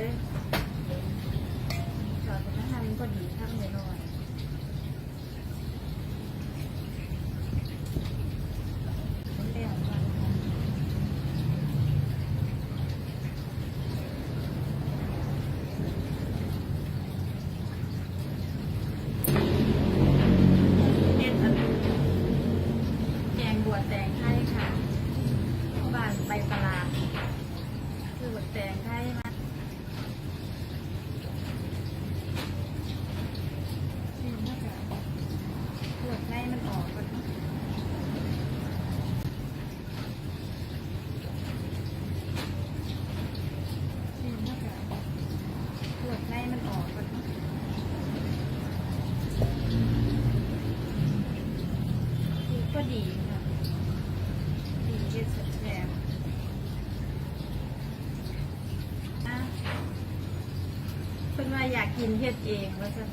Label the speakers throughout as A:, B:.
A: Okay. คุณนว่าอยากกินเห็ดเองว่าซั่น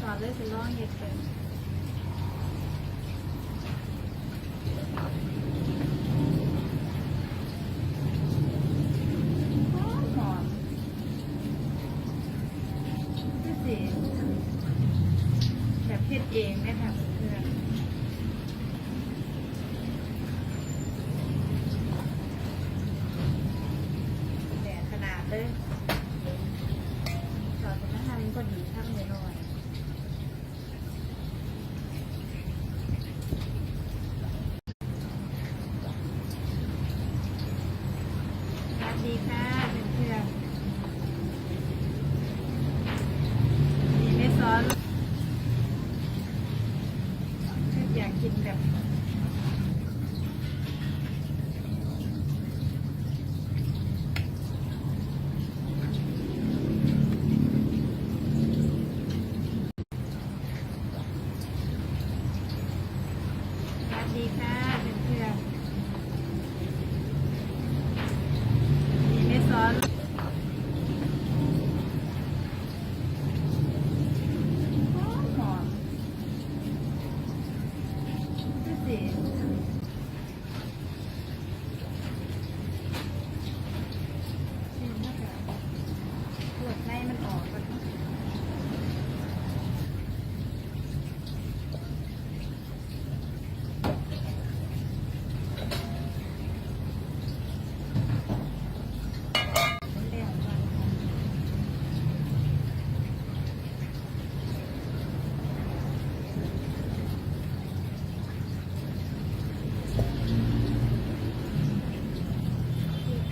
A: สอนด้วยสิลองเห็ดเป็นแบบเฮ็ดเองไหมคะเพื่อน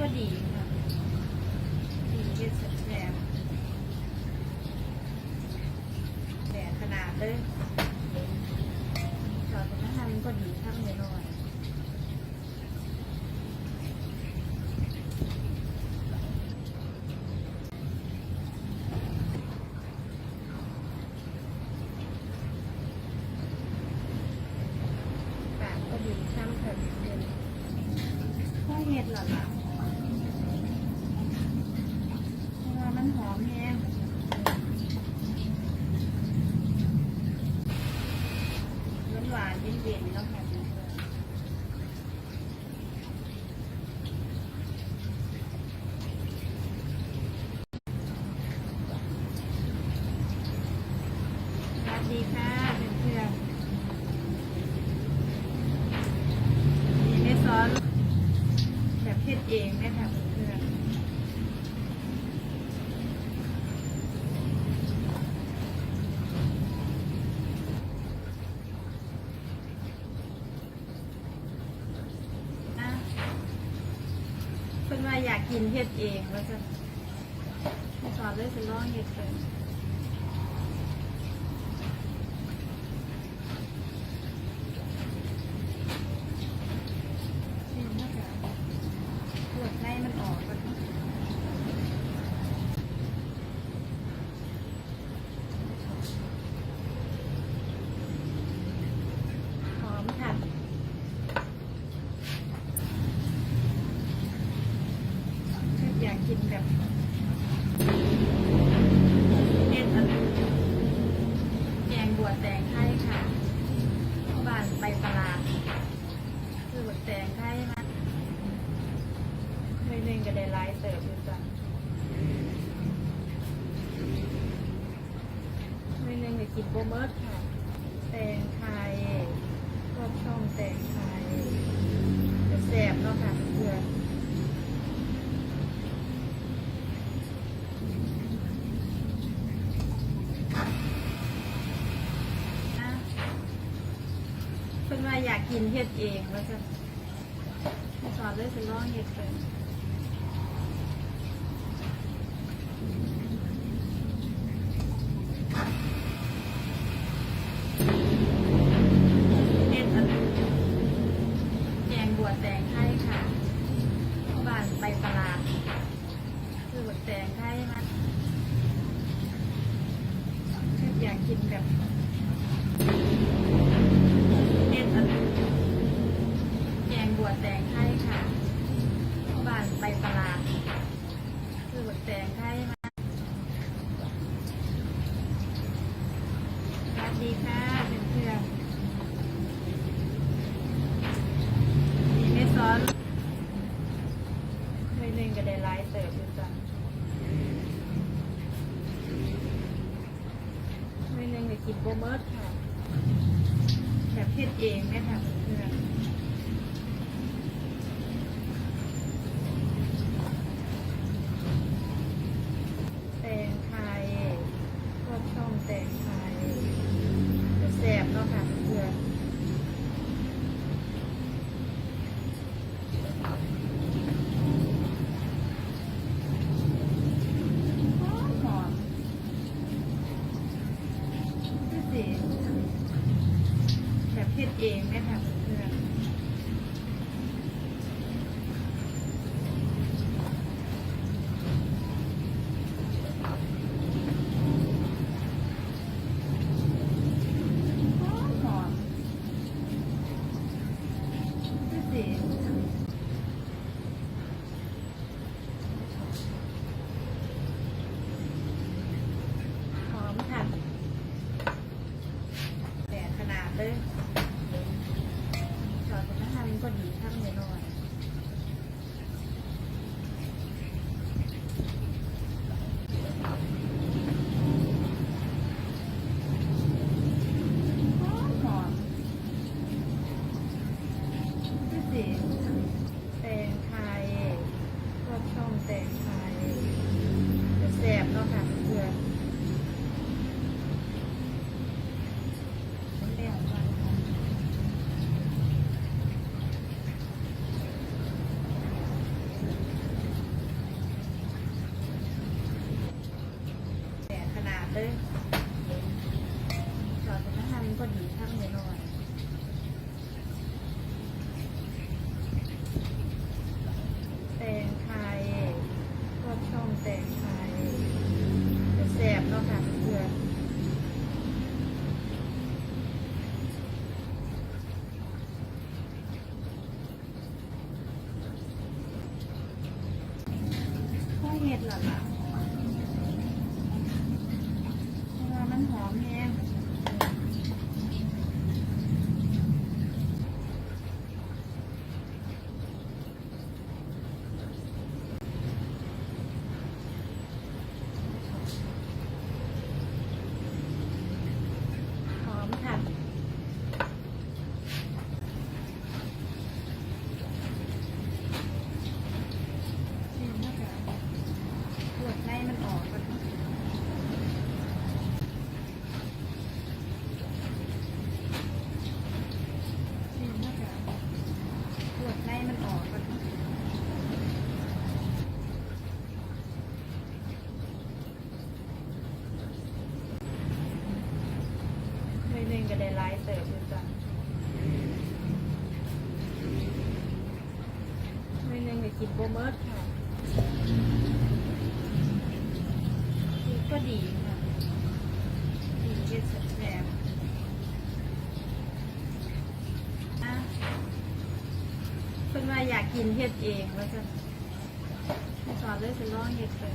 A: ali. เพิ่ว่าอยากกินเห็ดเองว่าซั่นสอนด้วยเพิ่ร้องเห็ดเลย เมิร์ดค่ะ แตงไทยรอบช่องแตงไทยจะแสบเนาะค่ะเพื่อนอะเพิ่นว่าอยากกินเฮ็ดเองแล้วจะสอนเลยสิลองเฮ็ดเป็นเป็นอันแกงบวชแตงไทยค่ะบ้านไปตลาดคือบวชแตงไทยมา อยากกินแบบเป็นอันแกงบวชแตงไทยค่ะบ้านไปตลาดคือบวชแตงไทยมาสวัสดีค่ะเพื่อนๆ มีไม่ซ้อนไม่เล่นก็ได้ไลฟ์เติบอยู่จ้ะไม่ เมิร์ดค่ะ แบบเท็ดเองแม่ค่ะเพื่อนแตงไทยรอบช่องแตงไทยจะแสบเนาะค่ะเพื่อน หอมหอมดูสิแบบเพ็ดเองแม่ค่ะเพื่อนหอมหอมดูสิหอมค่ะแต่ขนาดเลยจอดตรงนั้นทำ ก็ดีข้างในน้อยๆหอมหอมดูสิแตงไทยรอบช่องแตงไทยจะแสบเนาะค่ะเพื่อนมันแดงก่อนค่ะแต่ขนาด เลยจอดตรงนั้นทำก็ดีทำหน่อยๆแตงไทยรอบช่องแตงไทยจะแสบเนาะค่ะเพื่อนข้าวเห็ดหล่ะล่ะเพราะว่ามันหอมแห้ง หอมค่ะชิมนะคะปวดในมันออกก่อนชิมนะคะปวดในมันออกก่อน ไม่เล่นก็ได้ไลฟ์เติบอยู่จ้ะไม่เล่นก็กินโบเมิร์ดค่ะนี่ก็ดีค่ะดีเย็ดแสบๆอะเพิ่นว่าอยากกินเฮ็ดเองแล้วจะสอนเลยสิลองเฮ็ดเป็น